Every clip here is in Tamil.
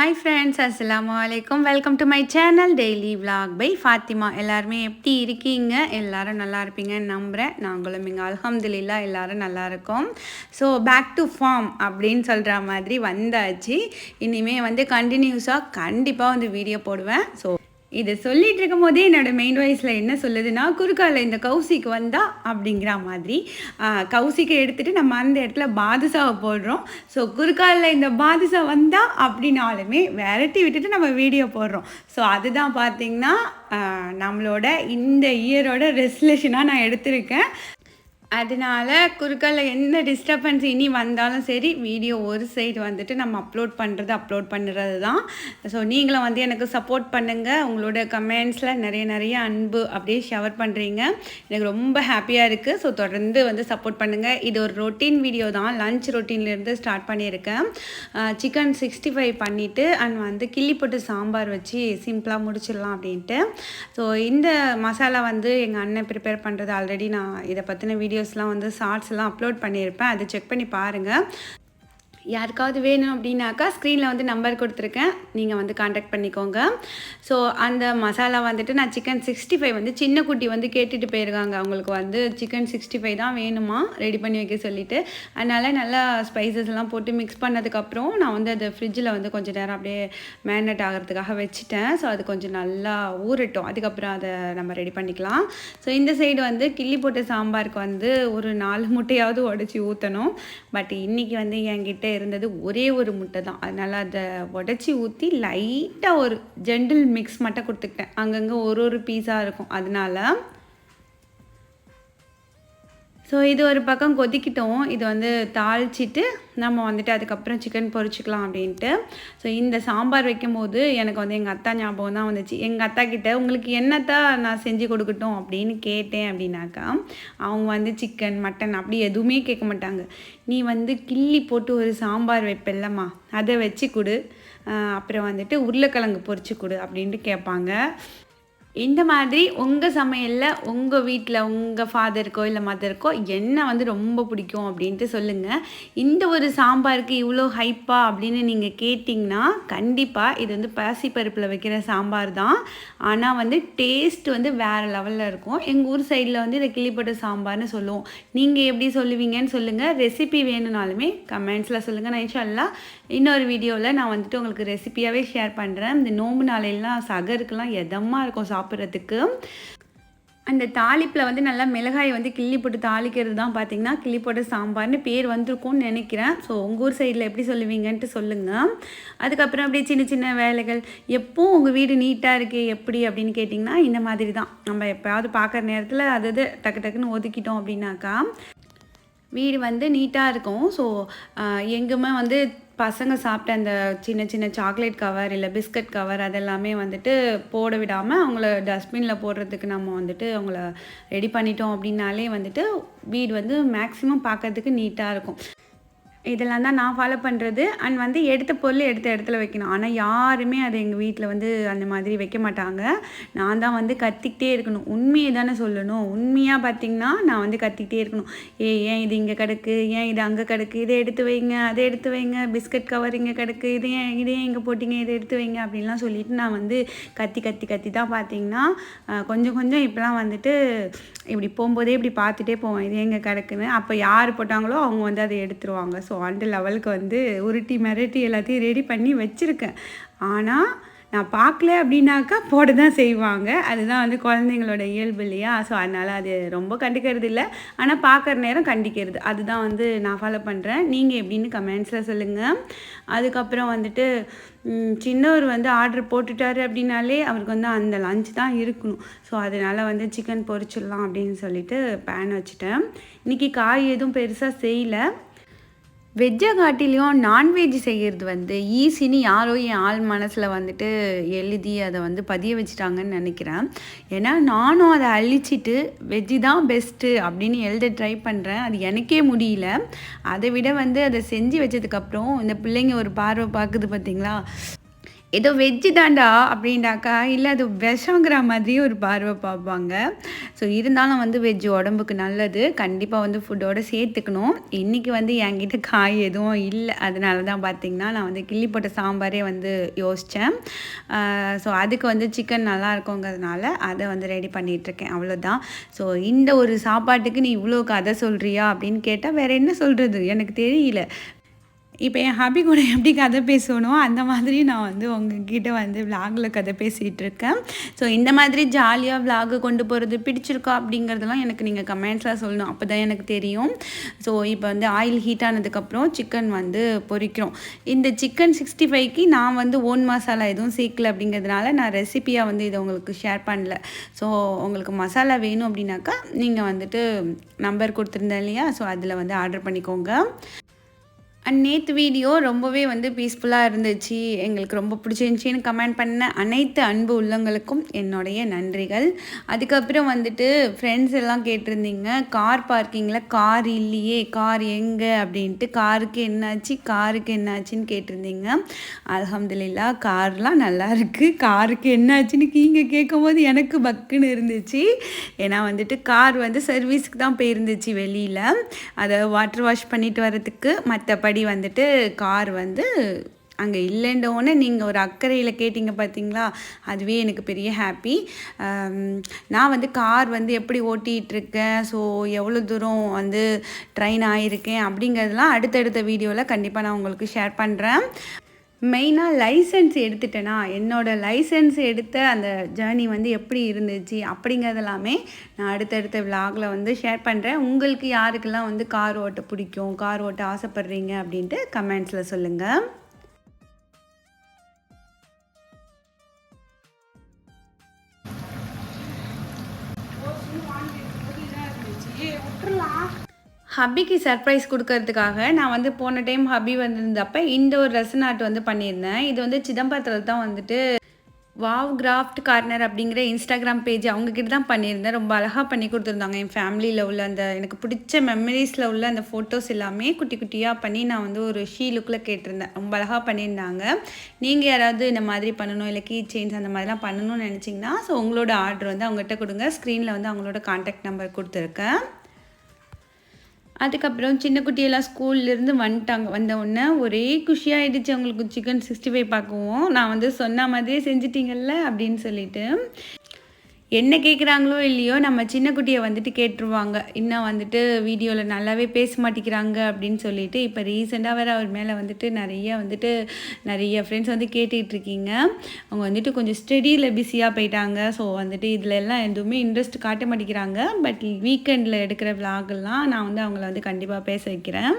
ஹாய் ஃப்ரெண்ட்ஸ் அஸ்லாம் வலைக்கம் welcome to my channel daily vlog by Fatima எல்லாருமே எப்படி இருக்கீங்க? எல்லாரும் நல்லா இருப்பீங்கன்னு நம்புகிறேன் நாங்களும் இங்கே அல்ஹம்துலில்லா எல்லாரும் நல்லா இருக்கோம். ஸோ பேக் டு ஃபார்ம் அப்படின்னு சொல்கிற மாதிரி வந்தாச்சு. இனிமேல் வந்து கண்டினியூஸாக கண்டிப்பாக வந்து வீடியோ போடுவேன். ஸோ இதை சொல்லிட்டு இருக்கும் போதே என்னோட மெயின் வாய்ஸில் என்ன சொல்லுதுன்னா குறுக்கால இந்த கௌசிக்கு வந்தா அப்படிங்கிற மாதிரி. கௌசிக்கை எடுத்துட்டு நம்ம அந்த இடத்துல பாதுஷாவை போடுறோம். ஸோ குறுக்காலில் இந்த பாதுஷா வந்தா அப்படின்னாலுமே விரட்டி விட்டுட்டு நம்ம வீடியோ போடுறோம். ஸோ அதுதான் பார்த்தீங்கன்னா நம்மளோட இந்த இயரோட ரெசல்யூஷனாக நான் எடுத்திருக்கேன். அதனால குறுக்கால எந்த டிஸ்டர்பன்ஸ் இனி வந்தாலும் சரி வீடியோ ஒரு சைடு வந்துட்டு நம்ம அப்லோட் பண்ணுறது அப்லோட் பண்ணுறது தான் ஸோ நீங்களும் வந்து எனக்கு சப்போர்ட் பண்ணுங்கள் உங்களோட கமெண்ட்ஸில் நிறைய நிறைய அன்பு அப்படியே ஷவர் பண்ணுறீங்க எனக்கு ரொம்ப ஹாப்பியாக இருக்குது ஸோ தொடர்ந்து வந்து சப்போர்ட் பண்ணுங்கள் இது ஒரு ரொட்டீன் வீடியோ தான். லஞ்ச் ரொட்டீன்லேருந்து ஸ்டார்ட் பண்ணியிருக்கேன். சிக்கன் சிக்ஸ்டி ஃபைவ் பண்ணிவிட்டு அண்ட் வந்து கிள்ளி போட்டு சாம்பார் வச்சு சிம்பிளாக முடிச்சிடலாம் அப்படின்ட்டு. ஸோ இந்த மசாலா வந்து எங்கள் அண்ணன் ப்ரிப்பேர் பண்ணுறது ஆல்ரெடி நான் இதை பற்றின வீடியோ வீடியோஸ்லாம் வந்து ஷார்ட்ஸ்லாம் அப்லோட் பண்ணியிருப்பேன். அதை செக் பண்ணி பாருங்கள் யாருக்காவது வேணும் அப்படின்னாக்கா ஸ்க்ரீனில் வந்து நம்பர் கொடுத்துருக்கேன். நீங்கள் வந்து காண்டாக்ட் பண்ணிக்கோங்க. ஸோ அந்த மசாலா வந்துட்டு நான் சிக்கன் சிக்ஸ்டி ஃபைவ் வந்து சின்ன குட்டி வந்து கேட்டுட்டு போயிருக்காங்க. அவங்களுக்கு வந்து சிக்கன் சிக்ஸ்டி ஃபைவ் தான் வேணுமா? ரெடி பண்ணி வைக்க சொல்லிவிட்டு அதனால் நல்லா ஸ்பைசஸ் எல்லாம் போட்டு மிக்ஸ் பண்ணதுக்கப்புறம் நான் வந்து அதை ஃப்ரிட்ஜில் வந்து கொஞ்சம் நேரம் அப்படியே மேரினேட் ஆகிறதுக்காக வச்சுட்டேன். ஸோ அது கொஞ்சம் நல்லா ஊறட்டும். அதுக்கப்புறம் அதை நம்ம ரெடி பண்ணிக்கலாம். ஸோ இந்த சைடு வந்து கிள்ளி போட்ட சாம்பாருக்கு வந்து ஒரு நாலு முட்டையாவது உடச்சி ஊற்றணும் பட் இன்றைக்கி வந்து என்கிட்ட இருந்தது ஒரே ஒரு முட்டை தான். அதனால் அதை உடச்சி ஊற்றி லைட்டாக ஒரு ஜென்டில் மிக்ஸ் மட்டும் கொடுத்துக்கிட்டேன். அங்கங்கே ஒரு ஒரு பீஸாக இருக்கும். அதனால ஸோ இது ஒரு பக்கம் கொதிக்கிட்டோம். இது வந்து தாளிச்சிட்டு நம்ம வந்துட்டு அதுக்கப்புறம் சிக்கன் பொரிச்சிக்கலாம் அப்படின்ட்டு. ஸோ இந்த சாம்பார் வைக்கும்போது எனக்கு வந்து எங்கள் அத்தா ஞாபகம் தான் வந்துச்சு. எங்கள் அத்தா கிட்ட உங்களுக்கு என்னத்தான் நான் செஞ்சு கொடுக்கட்டும்? அப்படின்னு கேட்டேன் அப்படின்னாக்கா அவங்க வந்து சிக்கன் மட்டன் அப்படி எதுவுமே கேட்க மாட்டாங்க. நீ வந்து கிள்ளி போட்டு ஒரு சாம்பார் வைப்பில்லம்மா. அதை வச்சு கொடு. அப்புறம் வந்துட்டு உருளைக்கிழங்கு பொரிச்சு கொடு. அப்படின்ட்டு கேட்பாங்க. இந்த மாதிரி உங்கள் சமையலில் உங்கள் வீட்டில் உங்கள் ஃபாதருக்கோ இல்லை மதருக்கோ என்ன வந்து ரொம்ப பிடிக்கும் அப்படின்ட்டு சொல்லுங்கள் இந்த ஒரு சாம்பாருக்கு இவ்வளோ ஹைப்பா அப்படின்னு நீங்கள் கேட்டிங்கன்னா கண்டிப்பாக இது வந்து பாசிப்பருப்பில் வைக்கிற சாம்பார் தான். ஆனால் வந்து டேஸ்ட் வந்து வேறு லெவலில் இருக்கும். எங்கள் ஊர் சைடில் வந்து இதை கிளிப்பட்ட சாம்பார்னு சொல்லுவோம். நீங்கள் எப்படி சொல்லுவீங்கன்னு சொல்லுங்கள் ரெசிபி வேணும்னாலுமே கமெண்ட்ஸில் சொல்லுங்கள் நான் இன்ஷால்லா இன்னொரு வீடியோவில் நான் வந்துட்டு உங்களுக்கு ரெசிபியாகவே ஷேர் பண்ணுறேன் இந்த நோம்பு நாளையெல்லாம் சகருக்கெல்லாம் எதமாக இருக்கும் சாப்பிட்றதுக்கு? அந்த தாளிப்பில் வந்து நல்லா மிளகாயை வந்து கிள்ளி போட்டு தாளிக்கிறது தான் பார்த்தீங்கன்னா கிள்ளி போட்டு சாம்பார்னு பேர் வந்திருக்கும்னு நினைக்கிறேன். ஸோ உங்கள் ஊர் சைடில் எப்படி சொல்லுவீங்கன்ட்டு சொல்லுங்கள் அதுக்கப்புறம் அப்படியே சின்ன சின்ன வேலைகள். எப்போ உங்கள் வீடு நீட்டாக இருக்குது எப்படி அப்படின்னு கேட்டிங்கன்னா இந்த மாதிரி தான். நம்ம எப்போயாவது பார்க்குற நேரத்தில் அது டக்கு டக்குன்னு ஒதுக்கிட்டோம் அப்படின்னாக்கா வீடு வந்து நீட்டாக இருக்கும். ஸோ எங்குமே வந்து பசங்க சாப்பிட்ட அந்த சின்ன சின்ன சாக்லேட் கவர் இல்லை பிஸ்கட் கவர் அதெல்லாமே வந்துட்டு போட விடாமல் அவங்கள டஸ்ட்பினில் போடுறதுக்கு நம்ம வந்துட்டு அவங்கள ரெடி பண்ணிட்டோம் அப்படின்னாலே வந்துட்டு வீடு வந்து மேக்ஸிமம் பார்க்கறதுக்கு நீட்டாக இருக்கும். இதெல்லாம் தான் நான் ஃபாலோ பண்ணுறது அண்ட் வந்து எடுத்த பொருள் எடுத்த இடத்துல வைக்கணும். ஆனால் யாருமே அதை எங்கள் வீட்டில் வந்து அந்த மாதிரி வைக்க மாட்டாங்க. நான் தான் வந்து கத்திக்கிட்டே இருக்கணும். உண்மையை தானே சொல்லணும். உண்மையாக பார்த்தீங்கன்னா நான் வந்து கத்திக்கிட்டே இருக்கணும். ஏ ஏன் இது இங்கே கிடக்கு? ஏன் இது அங்கே கிடக்கு? இதை எடுத்து வைங்க. அதை எடுத்து வைங்க. பிஸ்கட் கவர் இங்கே கிடக்கு. இது ஏன் இது ஏன் இங்கே போட்டிங்க? இதை எடுத்து வைங்க. அப்படின்லாம் சொல்லிட்டு நான் வந்து கத்தி கத்தி கத்தி தான் பார்த்தீங்கன்னா கொஞ்சம் கொஞ்சம் இப்போலாம் வந்துட்டு இப்படி போகும்போதே இப்படி பார்த்துட்டே போவேன். இது எங்கே கிடக்குன்னு? அப்போ யார் போட்டாங்களோ அவங்க வந்து அதை எடுத்துருவாங்க. ஸோ அந்த லெவலுக்கு வந்து உருட்டி மிரட்டி எல்லாத்தையும் ரெடி பண்ணி வச்சுருக்கேன். ஆனால் நான் பார்க்கல அப்படின்னாக்கா போட தான் செய்வாங்க. அதுதான் வந்து குழந்தைங்களோட இயல்பு இல்லையா? ஸோ அதனால் அது ரொம்ப கண்டுக்கிறது இல்லை. ஆனால் பார்க்குற நேரம் கண்டிக்கிறது. அதுதான் வந்து நான் ஃபாலோ பண்ணுறேன் நீங்கள் எப்படின்னு கமெண்ட்ஸில் சொல்லுங்கள் அதுக்கப்புறம் வந்துட்டு சின்னவர் வந்து ஆர்டர் போட்டுட்டாரு அப்படின்னாலே அவருக்கு வந்து அந்த லஞ்ச் தான் இருக்கணும். ஸோ அதனால் வந்து சிக்கன் பொரிச்சிடலாம் அப்படின்னு சொல்லிட்டு பேன் வச்சுட்டேன். இன்றைக்கி காய் எதுவும் பெருசாக செய்யலை. வெஜ்ஜை காட்டிலையும் நான்வெஜ் செய்கிறது வந்து ஈஸின்னு யாரோ என் ஆள் மனசில் வந்துட்டு எழுதி அதை வந்து பதிய வச்சுட்டாங்கன்னு நினைக்கிறேன். ஏன்னா நானும் அதை அழிச்சிட்டு வெஜ்ஜு தான் பெஸ்ட்டு அப்படின்னு எழுத ட்ரை பண்ணுறேன் அது எனக்கே முடியல. அதை விட வந்து அதை செஞ்சு வச்சதுக்கப்புறம் இந்த பிள்ளைங்க ஒரு பார்வை பார்க்குது பார்த்தீங்களா ஏதோ வெஜ்ஜு தாண்டா அப்படின்னாக்கா இல்லை அது விஷங்கிற மாதிரி ஒரு பார்வை பார்ப்பாங்க. ஸோ இருந்தாலும் வந்து வெஜ் உடம்புக்கு நல்லது. கண்டிப்பாக வந்து ஃபுட்டோடு சேர்த்துக்கணும். இன்றைக்கி வந்து என்கிட்ட காய் எதுவும் இல்லை. அதனால தான் பார்த்திங்கன்னா நான் வந்து கிள்ளி போட்ட சாம்பாரே வந்து யோசித்தேன் ஸோ அதுக்கு வந்து சிக்கன் நல்லா இருக்குங்கிறதுனால அதை வந்து ரெடி பண்ணிகிட்ருக்கேன் அவ்வளோதான் ஸோ இந்த ஒரு சாப்பாட்டுக்கு நீ இவ்வளோ கதை சொல்கிறியா அப்படின்னு கேட்டால் வேறு என்ன சொல்கிறது எனக்கு தெரியல. இப்போ என் ஹாபி கூட எப்படி கதை பேசணும் அந்த மாதிரி நான் வந்து உங்ககிட்ட வந்து விலாகில் கதை பேசிகிட்டு இருக்கேன். ஸோ இந்த மாதிரி ஜாலியாக விலாகு கொண்டு போகிறது பிடிச்சிருக்கா அப்படிங்கிறதெல்லாம் எனக்கு நீங்கள் கமெண்ட்ஸில் சொல்லணும். அப்போ தான் எனக்கு தெரியும். ஸோ இப்போ வந்து ஆயில் ஹீட் ஆனதுக்கப்புறம் சிக்கன் வந்து பொரிக்கிறோம் இந்த சிக்கன் சிக்ஸ்டி ஃபைவ்க்கு நான் வந்து ஓன் மசாலா எதுவும் சேர்க்கல அப்படிங்கிறதுனால நான் ரெசிப்பியாக வந்து இதை உங்களுக்கு ஷேர் பண்ணல. ஸோ உங்களுக்கு மசாலா வேணும் அப்படின்னாக்கா நீங்கள் வந்துட்டு நம்பர் கொடுத்துருந்தேன் இல்லையா? ஸோ அதில் வந்து ஆர்டர் பண்ணிக்கோங்க. அண்ட் நேற்று வீடியோ ரொம்பவே வந்து பீஸ்ஃபுல்லாக இருந்துச்சு. எங்களுக்கு ரொம்ப பிடிச்சிருந்துச்சின்னு கமெண்ட் பண்ண அனைத்து அன்பு உள்ளங்களுக்கும் என்னுடைய நன்றிகள். அதுக்கப்புறம் வந்துட்டு ஃப்ரெண்ட்ஸ் எல்லாம் கேட்டிருந்தீங்க கார் பார்க்கிங்கில் கார் இல்லையே கார் எங்கே அப்படின்ட்டு காருக்கு என்னாச்சு காருக்கு என்னாச்சுன்னு கேட்டிருந்தீங்க. அலமதுல்லா கார்லாம் நல்லா இருக்குது காருக்கு என்னாச்சுன்னு நீங்கள் கேட்கும் போது எனக்கு பக்குன்னு இருந்துச்சு. ஏன்னா வந்துட்டு கார் வந்து சர்வீஸுக்கு தான் போயிருந்துச்சு வெளியில். அதை வாட்டர் வாஷ் பண்ணிட்டு வரதுக்கு மற்றபடி படி வந்துட்டு கார் வந்து அங்கே இல்லைன்றவுடனே நீங்கள் ஒரு அக்கறையில் கேட்டிங்க பார்த்தீங்களா அதுவே எனக்கு பெரிய ஹாப்பி நான் வந்து கார் வந்து எப்படி ஓட்டிகிட்ருக்கேன் ஸோ எவ்வளோ தூரம் வந்து ட்ரெயின் ஆகியிருக்கேன் அப்படிங்கிறதுலாம் அடுத்தடுத்த வீடியோவில் கண்டிப்பாக நான் உங்களுக்கு ஷேர் பண்ணுறேன் மெயினாக லைசன்ஸ் எடுத்துட்டேன்னா என்னோடய லைசன்ஸ் எடுத்த அந்த ஜேர்னி வந்து எப்படி இருந்துச்சு அப்படிங்கிறதெல்லாமே நான் அடுத்தடுத்த விலாகில் வந்து ஷேர் பண்ணுறேன் உங்களுக்கு யாருக்கெல்லாம் வந்து கார் ஓட்ட பிடிக்கும் கார் ஓட்ட ஆசைப்பட்றீங்க அப்படின்ட்டு கமெண்ட்ஸில் சொல்லுங்கள் ஹப்பிக்கு சர்ப்ரைஸ் கொடுக்கறதுக்காக நான் வந்து போன டைம் ஹப்பி வந்திருந்தப்ப இந்த ஒரு ரசன் ஆர்ட் வந்து பண்ணியிருந்தேன். இது வந்து சிதம்பரத்தில் தான் வந்துட்டு வாவ் கிராஃப்ட் கார்னர் அப்படிங்கிற இன்ஸ்டாகிராம் பேஜ் அவங்கக்கிட்ட தான் பண்ணியிருந்தேன். ரொம்ப அழகாக பண்ணி கொடுத்துருந்தாங்க. என் ஃபேமிலியில் உள்ள அந்த எனக்கு பிடிச்ச மெமரிஸில் உள்ள அந்த ஃபோட்டோஸ் எல்லாமே குட்டி குட்டியாக பண்ணி நான் வந்து ஒரு ஷீ லுக்கில் கேட்டிருந்தேன். ரொம்ப அழகாக பண்ணியிருந்தாங்க. நீங்கள் யாராவது இந்த மாதிரி பண்ணணும் இல்லை கீ செயின்ஸ் அந்த மாதிரிலாம் பண்ணணும்னு நினச்சிங்கன்னா ஸோ உங்களோட ஆர்டர் வந்து அவங்ககிட்ட கொடுங்க. ஸ்க்ரீனில் வந்து அவங்களோட காண்டாக்ட் நம்பர் கொடுத்துருக்கேன். அதுக்கப்புறம் சின்ன குட்டியெல்லாம் ஸ்கூல்லேருந்து வந்துட்டாங்க வந்த உடனே ஒரே குஷியாகிடுச்சு அவங்களுக்கு சிக்கன் சிக்ஸ்டி ஃபைவ் பார்க்கவும். நான் வந்து சொன்ன மாதிரியே செஞ்சிட்டிங்கல்ல அப்படின்னு சொல்லிட்டு. என்ன கேட்குறாங்களோ இல்லையோ நம்ம சின்ன குட்டியை வந்துட்டு கேட்டுருவாங்க. இன்னும் வந்துட்டு வீடியோவில் நல்லாவே பேச மாட்டேங்கிறாங்க அப்படின்னு சொல்லிட்டு இப்போ ரீசெண்டாக வேறு அவர் மேலே வந்துட்டு நிறைய வந்துட்டு நிறைய ஃப்ரெண்ட்ஸ் வந்து கேட்டுட்ருக்கீங்க அவங்க வந்துட்டு கொஞ்சம் ஸ்டடியில் பிஸியாக போயிட்டாங்க. ஸோ வந்துட்டு இதில் எல்லாம் எதுவுமே இன்ட்ரெஸ்ட் காட்ட மாட்டேங்கிறாங்க. பட் வீக்கெண்டில் எடுக்கிற விளாகெல்லாம் நான் வந்து அவங்கள வந்து கண்டிப்பாக பேச வைக்கிறேன்.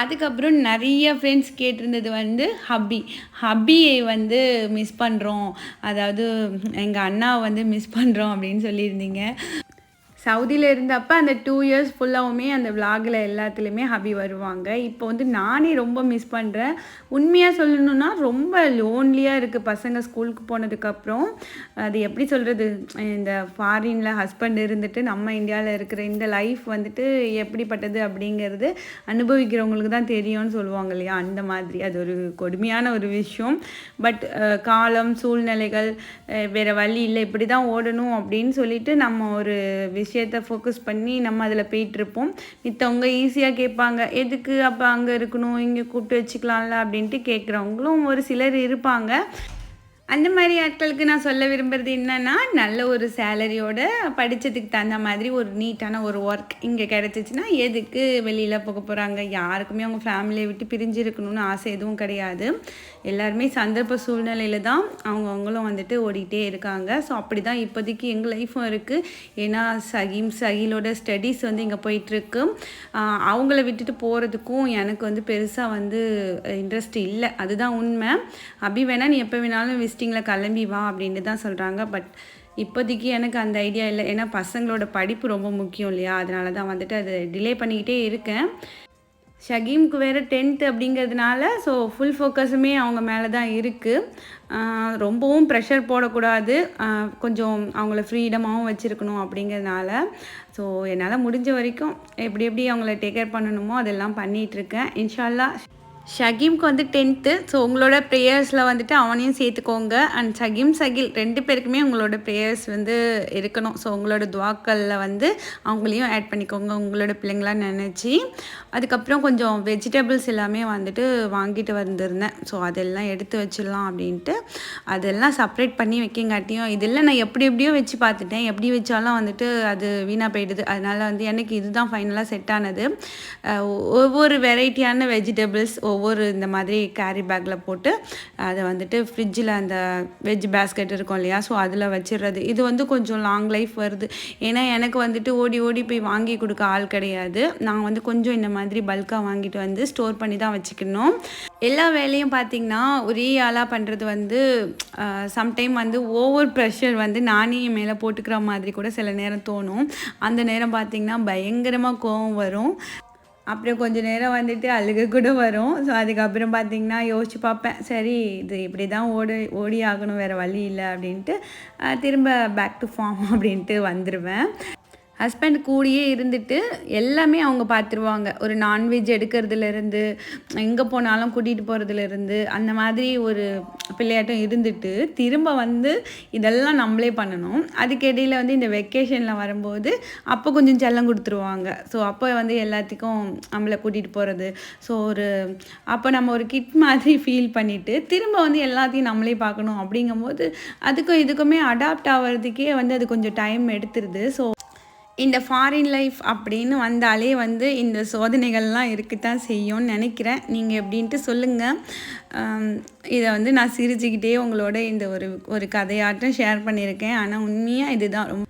அதுக்கப்புறம் நிறைய ஃப்ரெண்ட்ஸ் கேட்டிருந்தது வந்து ஹப்பி ஹப்பியை வந்து மிஸ் பண்ணுறோம் அதாவது எங்கள் அண்ணாவை வந்து மிஸ் பண்ணுறோம் அப்படின்னு சொல்லியிருந்தீங்க. சவுதியில் இருந்தப்போ அந்த டூ இயர்ஸ் ஃபுல்லாகவுமே அந்த விலாகில் எல்லாத்துலேயுமே ஹபி வருவாங்க. இப்போ வந்து நானே ரொம்ப மிஸ் பண்ணுறேன் உண்மையாக சொல்லணுன்னா ரொம்ப லோன்லியாக இருக்குது பசங்க ஸ்கூலுக்கு போனதுக்கப்புறம். அது எப்படி சொல்கிறது இந்த ஃபாரினில் ஹஸ்பண்ட் இருந்துட்டு நம்ம இந்தியாவில் இருக்கிற இந்த லைஃப் வந்துட்டு எப்படிப்பட்டது அப்படிங்கிறது அனுபவிக்கிறவங்களுக்கு தான் தெரியும்னு சொல்லுவாங்க இல்லையா? அந்த மாதிரி. அது ஒரு கொடுமையான ஒரு விஷயம். பட் காலம் சூழ்நிலைகள் வேறு வழி இல்லை இப்படி தான் ஓடணும் அப்படின்னு சொல்லிட்டு நம்ம ஒரு விஷயம் விஷயத்த ஃபோக்கஸ் பண்ணி நம்ம அதில் போயிட்டுருப்போம். மித்தவங்க ஈஸியாக கேட்பாங்க எதுக்கு அப்போ அங்கே இருக்கணும்? இங்கே கூப்பிட்டு வச்சுக்கலாம்ல? அப்படின்ட்டு கேட்குறவங்களும் ஒரு சிலர் இருப்பாங்க. அந்த மாதிரி ஆட்களுக்கு நான் சொல்ல விரும்புகிறது என்னென்னா நல்ல ஒரு சேலரியோட படித்ததுக்கு தகுந்த மாதிரி ஒரு நீட்டான ஒரு ஒர்க் இங்கே கிடச்சிச்சின்னா எதுக்கு வெளியில் போக போகிறாங்க யாருக்குமே அவங்க ஃபேமிலியை விட்டு பிரிஞ்சு இருக்கணும்னு ஆசை எதுவும் கிடையாது. எல்லாருமே சந்தர்ப்ப சூழ்நிலையில் தான் அவங்கவுங்களும் வந்துட்டு ஓடிக்கிட்டே இருக்காங்க. ஸோ அப்படி தான் இப்போதைக்கு எங்கள் லைஃப்பும் இருக்குது ஏன்னா சகிம் சகிலோட ஸ்டடீஸ் வந்து இங்கே போயிட்டுருக்கு. அவங்கள விட்டுட்டு போகிறதுக்கும் எனக்கு வந்து பெருசாக வந்து இன்ட்ரெஸ்ட் இல்லை. அதுதான் உண்மை. அப்படி வேணால் நீ எப்போ வேணாலும் விஸ் விசிட்டிங்கில் கிளம்பி வா அப்படின்னு தான் சொல்கிறாங்க பட் இப்போதைக்கு எனக்கு அந்த ஐடியா இல்லை. ஏன்னா பசங்களோட படிப்பு ரொம்ப முக்கியம் இல்லையா? அதனால தான் வந்துட்டு அது டிலே பண்ணிக்கிட்டே இருக்கேன். ஷகீமுக்கு வேறு டென்த்து அப்படிங்கிறதுனால ஸோ ஃபுல் ஃபோக்கஸுமே அவங்க மேலே தான் இருக்குது ரொம்பவும் ப்ரெஷர் போடக்கூடாது. கொஞ்சம் அவங்கள ஃப்ரீடமாகவும் வச்சுருக்கணும் அப்படிங்கிறதுனால. ஸோ என்னால் முடிஞ்ச வரைக்கும் எப்படி எப்படி அவங்கள டேக் கேர் பண்ணணுமோ அதெல்லாம் பண்ணிகிட்ருக்கேன் இன்ஷால்லா ஷகீம்க்கு வந்து டென்த்து ஸோ உங்களோட ப்ரேயர்ஸில் வந்துட்டு அவனையும் சேர்த்துக்கோங்க. அண்ட் சகீம் சகில் ரெண்டு பேருக்குமே உங்களோட ப்ரேயர்ஸ் வந்து இருக்கணும். ஸோ உங்களோட துவாக்களில் வந்து அவங்களையும் ஆட் பண்ணிக்கோங்க. உங்களோட பிள்ளைங்களாம் நினச்சி. அதுக்கப்புறம் கொஞ்சம் வெஜிடபிள்ஸ் எல்லாமே வந்துட்டு வாங்கிட்டு வந்திருந்தேன். ஸோ அதெல்லாம் எடுத்து வச்சிடலாம் அப்படின்ட்டு. அதெல்லாம் செப்ரேட் பண்ணி வைக்கங்காட்டியும் இதெல்லாம் நான் எப்படி எப்படியோ வச்சு பார்த்துட்டேன். எப்படி வச்சாலும் வந்துட்டு அது வீணாக போயிடுது. அதனால் வந்து எனக்கு இதுதான் ஃபைனலாக செட் ஆனது. ஒவ்வொரு வெரைட்டியான வெஜிடபிள்ஸ் ஒவ்வொரு ஒவ்வொரு இந்த மாதிரி கேரி பேக்கில் போட்டு அதை வந்துட்டு ஃப்ரிட்ஜில் அந்த வெஜ் பேஸ்கெட் இருக்கும் இல்லையா? ஸோ அதில் வச்சிடுறது இது வந்து கொஞ்சம் லாங் லைஃப் வருது. ஏன்னா எனக்கு வந்துட்டு ஓடி ஓடி போய் வாங்கி கொடுக்க ஆள் கிடையாது. நான் வந்து கொஞ்சம் இந்த மாதிரி பல்காக வாங்கிட்டு வந்து ஸ்டோர் பண்ணி தான் வச்சுக்கணும். எல்லா வேலையும் பார்த்திங்கன்னா ஒரே ஆளாக பண்ணுறது வந்து சம்டைம் வந்து ஓவர் ப்ரெஷர் வந்து நானே என் மேலே போட்டுக்கிற மாதிரி கூட சில நேரம் தோணும். அந்த நேரம் பார்த்திங்கன்னா பயங்கரமாக கோவம் வரும். அப்புறம் கொஞ்சம் நேரம் வந்துட்டு அழுக கூட வரும். ஸோ அதுக்கப்புறம் பார்த்தீங்கன்னா யோசிச்சு பார்ப்பேன். சரி இது இப்படி தான் ஓடி ஓடி ஆகணும் வேறு வழி இல்லை அப்படின்ட்டு திரும்ப பேக் டு ஃபார்ம் அப்படின்ட்டு வந்துடுவேன் ஹஸ்பண்ட் கூடியே இருந்துட்டு எல்லாமே அவங்க பார்த்துருவாங்க ஒரு நான்வெஜ் எடுக்கிறதுலேருந்து எங்கே போனாலும் கூட்டிகிட்டு போகிறதுலேருந்து அந்த மாதிரி ஒரு பிள்ளையாட்டம் இருந்துட்டு திரும்ப வந்து இதெல்லாம் நம்மளே பண்ணணும். அதுக்கிடையில் வந்து இந்த வெக்கேஷனில் வரும்போது அப்போ கொஞ்சம் செல்லம் கொடுத்துருவாங்க. ஸோ அப்போ வந்து எல்லாத்துக்கும் நம்மளை கூட்டிகிட்டு போகிறது ஸோ ஒரு அப்போ நம்ம ஒரு கிட் மாதிரி ஃபீல் பண்ணிவிட்டு திரும்ப வந்து எல்லாத்தையும் நம்மளே பார்க்கணும் அப்படிங்கும்போது அதுக்கும் இதுக்குமே அடாப்ட் ஆகிறதுக்கே வந்து அது கொஞ்சம் டைம் எடுத்துருது. ஸோ இந்த ஃபாரின் லைஃப் அப்படின்னு வந்தாலே வந்து இந்த சோதனைகள்லாம் இருக்குத்தான் செய்யும்னு நினைக்கிறேன். நீங்கள் எப்படின்ட்டு சொல்லுங்கள் இதை வந்து நான் சிரிச்சுக்கிட்டே உங்களோட இந்த ஒரு ஒரு கதையாட்டம் ஷேர் பண்ணியிருக்கேன். ஆனால் உண்மையாக இதுதான். ரொம்ப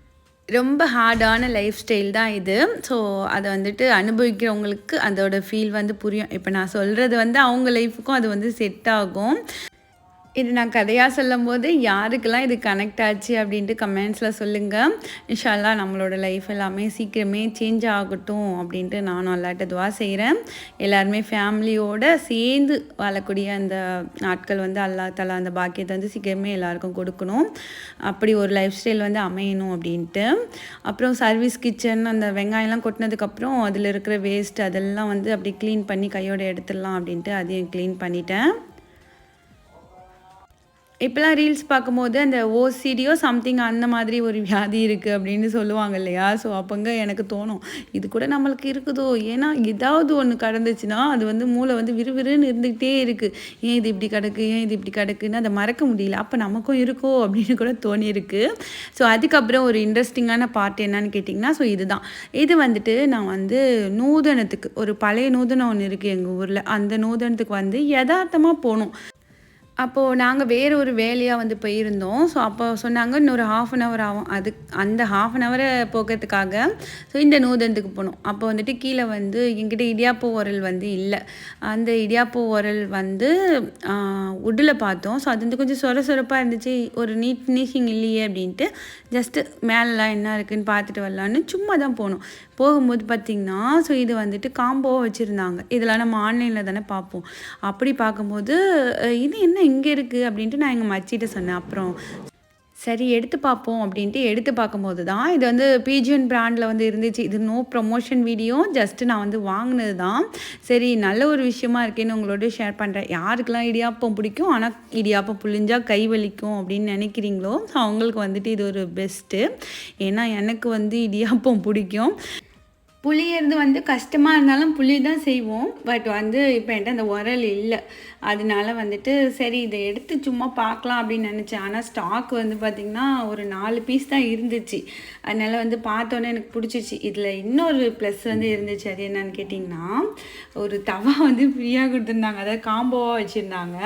ரொம்ப ஹார்டான லைஃப் ஸ்டைல் தான் இது. ஸோ அதை வந்துட்டு அனுபவிக்கிறவங்களுக்கு அதோட ஃபீல் வந்து புரியும். இப்போ நான் சொல்கிறது வந்து அவங்க லைஃபுக்கும் அது வந்து செட் ஆகும். இது நான் கதையாக சொல்லும் போது யாருக்கெல்லாம் இது கனெக்ட் ஆச்சு அப்படின்ட்டு கமெண்ட்ஸில் சொல்லுங்கள் இன்ஷால்லா நம்மளோட லைஃப் எல்லாமே சீக்கிரமே சேஞ்ச் ஆகட்டும் அப்படின்ட்டு நானும் எல்லாட்ட துவா செய்கிறேன் எல்லாருமே ஃபேமிலியோடு சேர்ந்து வாழக்கூடிய அந்த நாட்கள் வந்து அல்லா தலா அந்த பாக்கியத்தை வந்து சீக்கிரமே எல்லாருக்கும் கொடுக்கணும். அப்படி ஒரு லைஃப் ஸ்டைல் வந்து அமையணும் அப்படின்ட்டு. அப்புறம் சர்வீஸ் கிச்சன் அந்த வெங்காயம்லாம் கொட்டினதுக்கப்புறம் அதில் இருக்கிற வேஸ்ட் அதெல்லாம் வந்து அப்படி க்ளீன் பண்ணி கையோட எடுத்துடலாம் அப்படின்ட்டு அதையும் க்ளீன் பண்ணிட்டேன். இப்போலாம் ரீல்ஸ் பார்க்கும்போது அந்த ஓசிடியோ சம்திங் அந்த மாதிரி ஒரு வியாதி இருக்குது அப்படின்னு சொல்லுவாங்க இல்லையா? ஸோ அப்போங்க எனக்கு தோணும். இது கூட நம்மளுக்கு இருக்குதோ? ஏன்னா ஏதாவது ஒன்று கடந்துச்சுன்னா அது வந்து மூளை வந்து விறுவிறுன்னு இருந்துக்கிட்டே இருக்குது ஏன் இது இப்படி கிடக்கு? ஏன் இது இப்படி கிடக்குன்னு அதை மறக்க முடியல. அப்போ நமக்கும் இருக்கோ? அப்படின்னு கூட தோணியிருக்கு. ஸோ அதுக்கப்புறம் ஒரு இன்ட்ரெஸ்டிங்கான பார்ட் என்னன்னு கேட்டிங்கன்னா ஸோ இதுதான். இது வந்துட்டு நான் வந்து நூதனத்துக்கு ஒரு பழைய நூதனம் ஒன்று இருக்குது எங்கள் ஊரில். அந்த நூதனத்துக்கு வந்து யதார்த்தமாக போகணும். அப்போது நாங்கள் வேறு ஒரு வேலையாக வந்து போயிருந்தோம். ஸோ அப்போ சொன்னாங்க இன்னொரு ஹாஃப் அன் ஹவர் ஆகும். அது அந்த ஹாஃப் அன் ஹவரை போக்குறதுக்காக ஸோ இந்த நூதனத்துக்கு போனோம். அப்போ வந்துட்டு கீழே வந்து எங்கிட்ட இடியாப்போ உரல் வந்து இல்லை. அந்த இடியாப்போ உரல் வந்து உட்டில் பார்த்தோம். ஸோ அது வந்து கொஞ்சம் சொர சொரப்பாக இருந்துச்சு. ஒரு நீட் ஃபினிஷிங் இல்லையே அப்படின்ட்டு ஜஸ்ட்டு மேலெலாம் என்ன இருக்குதுன்னு பார்த்துட்டு வரலான்னு சும்மா தான் போனோம். போகும்போது பார்த்திங்கன்னா ஸோ இது வந்துட்டு காம்போவாக வச்சுருந்தாங்க. இதெல்லாம் நம்ம ஆன்லைனில் தானே பார்ப்போம். அப்படி பார்க்கும்போது இது என்ன இங்கே இருக்குது அப்படின்ட்டு நான் எங்கள் மச்சிட்ட சொன்னேன். அப்புறம் சரி எடுத்து பார்ப்போம் அப்படின்ட்டு எடுத்து பார்க்கும்போது தான் இது வந்து பிஜிஎன் பிராண்டில் வந்து இருந்துச்சு. இது நோ ப்ரொமோஷன் வீடியோ ஜஸ்ட்டு நான் வந்து வாங்கினது தான். சரி நல்ல ஒரு விஷயமா இருக்கேன்னு உங்களோட ஷேர் பண்ணுறேன் யாருக்கெல்லாம் இடியாப்பம் பிடிக்கும் ஆனால் இடியாப்பம் புளிஞ்சா கை வலிக்கும் அப்படின்னு நினைக்கிறீங்களோ ஸோ அவங்களுக்கு வந்துட்டு இது ஒரு பெஸ்ட்டு ஏன்னா எனக்கு வந்து இடியாப்பம் பிடிக்கும். புளியறது வந்து கஷ்டமாக இருந்தாலும் புளி தான் செய்வோம். பட் வந்து இப்போ என்கிட்ட அந்த உரல் இல்லை. அதனால வந்துட்டு சரி இதை எடுத்து சும்மா பார்க்கலாம் அப்படின்னு நினச்சேன். ஆனால் ஸ்டாக் வந்து பார்த்திங்கன்னா ஒரு நாலு பீஸ் தான் இருந்துச்சு. அதனால் வந்து பார்த்தோன்னே எனக்கு பிடிச்சிச்சு. இதில் இன்னொரு ப்ளஸ் வந்து இருந்துச்சு. அது என்னன்னு கேட்டிங்கன்னா ஒரு தவா வந்து ஃப்ரீயாக கொடுத்துருந்தாங்க. அதாவது காம்போவாக வச்சுருந்தாங்க.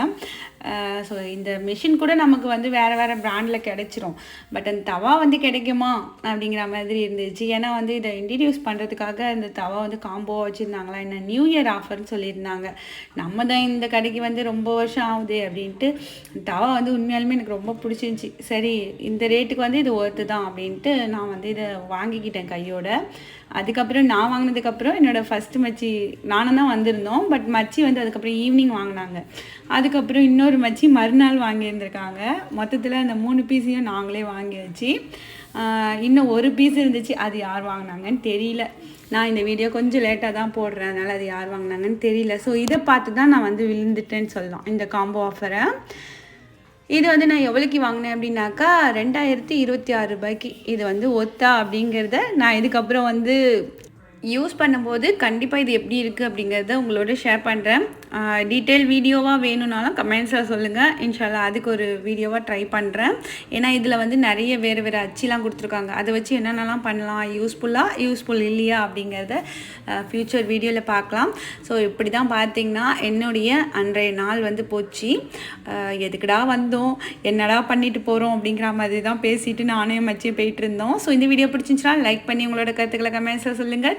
ஸோ இந்த மிஷின் கூட நமக்கு வந்து வேறு வேறு ப்ராண்டில் கிடச்சிரும். பட் அந்த தவா வந்து கிடைக்குமா? அப்படிங்கிற மாதிரி இருந்துச்சு. ஏன்னா வந்து இதை இன்ட்ரடியூஸ் பண்ணுறதுக்காக இந்த தவா வந்து காம்போவாக வச்சுருந்தாங்களா? என்ன நியூ இயர் ஆஃபர்னு சொல்லியிருந்தாங்க. நம்ம தான் இந்த கடைக்கு வந்து ரொம்ப வருஷம் ஆகுது அப்படின்ட்டு தவா வந்து உண்மையாலுமே எனக்கு ரொம்ப பிடிச்சிருந்துச்சி. சரி இந்த ரேட்டுக்கு வந்து இது ஒர்த்து தான் அப்படின்ட்டு நான் வந்து இதை வாங்கிக்கிட்டேன் கையோட. அதுக்கப்புறம் நான் வாங்கினதுக்கப்புறம் என்னோடய ஃபஸ்ட்டு மச்சி நானும் தான் வந்திருந்தோம் பட் மச்சி வந்து அதுக்கப்புறம் ஈவினிங் வாங்கினாங்க. அதுக்கப்புறம் இன்னொரு மச்சி மறுநாள் வாங்கியிருந்திருக்காங்க. மொத்தத்தில் அந்த மூணு பீஸையும் நாங்களே வாங்கியாச்சு. இன்னும் ஒரு பீஸ் இருந்துச்சு அது யார் வாங்கினாங்கன்னு தெரியல. நான் இந்த வீடியோ கொஞ்சம் லேட்டாக தான் போடுறேன். அதனால் அது யார் வாங்கினாங்கன்னு தெரியல. ஸோ இதை பார்த்து தான் நான் வந்து விழுந்துட்டேன்னு சொல்லலாம். இந்த காம்போ ஆஃபரை இது வந்து நான் எவ்வளோக்கு வாங்கினேன் அப்படின்னாக்கா ரெண்டாயிரத்தி இருபத்தி ஆறு ரூபாய்க்கு இது வந்து ஒத்தா அப்படிங்கிறத நான் இதுக்கப்புறம் வந்து யூஸ் பண்ணும்போது கண்டிப்பாக இது எப்படி இருக்குது அப்படிங்கிறத உங்களோட ஷேர் பண்ணுறேன் டீட்டெயில் வீடியோவாக வேணும்னாலும் கமெண்ட்ஸில் சொல்லுங்கள் இன்ஷால்லா அதுக்கு ஒரு வீடியோவாக ட்ரை பண்ணுறேன் ஏன்னா இதில் வந்து நிறைய வேறு வேறு அச்சிலாம் கொடுத்துருக்காங்க. அதை வச்சு என்னென்னலாம் பண்ணலாம்? யூஸ்ஃபுல்லாக யூஸ்ஃபுல் இல்லையா? அப்படிங்கிறத ஃப்யூச்சர் வீடியோவில் பார்க்கலாம். ஸோ இப்படி தான் பார்த்தீங்கன்னா என்னுடைய அன்றைய நாள் வந்து போச்சு. எதுக்குடா வந்தோம்? என்னடா பண்ணிட்டு போகிறோம் அப்படிங்கிற மாதிரி தான் பேசிட்டு நானே மச்சியும் போயிட்டு இருந்தோம். ஸோ இந்த வீடியோ பிடிச்சிருந்துச்சுன்னா லைக் பண்ணி உங்களோட கருத்துக்களை கமெண்ட்ஸில் சொல்லுங்கள்